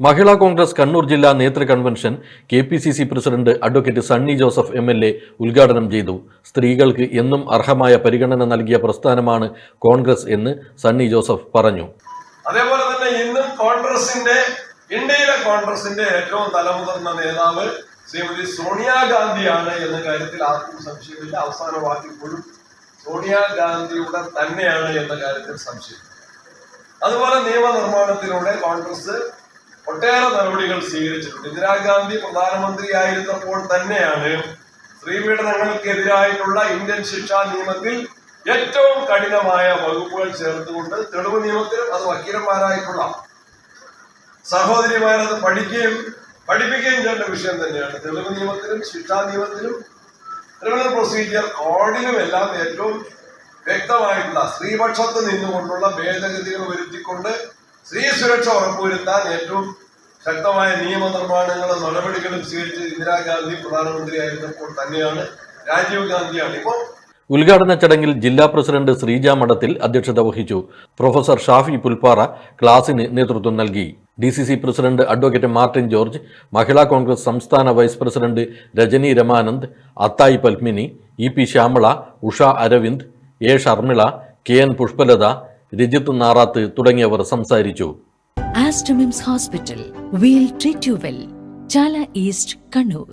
മഹിളാ കോൺഗ്രസ് കണ്ണൂർ ജില്ലാ നേതൃ convention K P C C president advocate Sunny Joseph M L A ഉദ്ഘാടനം ചെയ്തു. സ്ത്രീകൾക്ക് എന്നും അർഹമായ പരിഗണന നൽകിയ പ്രസ്ഥാനമാണ് കോൺഗ്രസ് എന്ന് സണ്ണി ജോസഫ് പറഞ്ഞു. അതേപോലെ തന്നെ ഇന്നും കോൺഗ്രസിന്റെ ഇന്ത്യയിലെ കോൺഗ്രസിന്റെ ഏറ്റവും തലമുതിർന്ന നേതാവ് ശ്രീമതി സോണിയാഗാന്ധിയാണ് എന്ന കാര്യത്തിൽ ആർക്കും സംശയമില്ല. അവസാന വാക്കിപ്പോഴും സോണിയാഗാന്ധിയുടെ തന്നെയാണ് എന്ന കാര്യത്തിൽ സംശയം അതുപോലെ നിയമനിർമ്മാണത്തിലൂടെ കോൺഗ്രസ് ഒട്ടേറെ നടപടികൾ സ്വീകരിച്ചിട്ടുണ്ട്. ഇന്ദിരാഗാന്ധി പ്രധാനമന്ത്രിയായിരുന്നപ്പോൾ തന്നെയാണ് സ്ത്രീപീഡനങ്ങൾക്കെതിരായിട്ടുള്ള ഇന്ത്യൻ ശിക്ഷാ നിയമത്തിൽ ഏറ്റവും കഠിനമായ വകുപ്പുകൾ ചേർത്തുകൊണ്ട് തെളിവ് നിയമത്തിലും അത് വക്കീലന്മാരായിട്ടുള്ള സഹോദരിമാരത് പഠിക്കുകയും പഠിപ്പിക്കുകയും ചെയ്യേണ്ട വിഷയം തന്നെയാണ്. തെളിവ് നിയമത്തിലും ശിക്ഷാ നിയമത്തിലും ക്രിമിനൽ പ്രൊസീജിയർ കോഡിലും എല്ലാം ഏറ്റവും വ്യക്തമായിട്ടുള്ള സ്ത്രീപക്ഷത്ത് നിന്നുകൊണ്ടുള്ള ഭേദഗതികൾ വരുത്തിക്കൊണ്ട് സ്ത്രീ സുരക്ഷ ഉറപ്പുവരുത്താൻ ഏറ്റവും ശക്തമായ നിയമനിർമ്മാണങ്ങളും നടപടികളും സ്വീകരിച്ച് ഇന്ദിരാഗാന്ധി പ്രധാനമന്ത്രിയായിരുന്നപ്പോൾ തന്നെയാണ് രാജീവ് ഗാന്ധിയാണ്. ഇപ്പോൾ ഉദ്ഘാടന ചടങ്ങിൽ ജില്ലാ പ്രസിഡന്റ് ശ്രീജ മഠത്തിൽ അധ്യക്ഷത വഹിച്ചു. പ്രൊഫസർ ഷാഫി പുൽപ്പാറ ക്ലാസിന് നേതൃത്വം നൽകി. D C C president advocate Martin George Mahila Congress സംസ്ഥാന vice president Rajani Ramanand Athayi Padmini E P Shyamala Usha Aravind A Sharmila K N Pushpalatha Rajith Narath തുടങ്ങിയവർ സംസാരിച്ചു Astromims Hospital. We'll treat you well. Chala East, Kannur.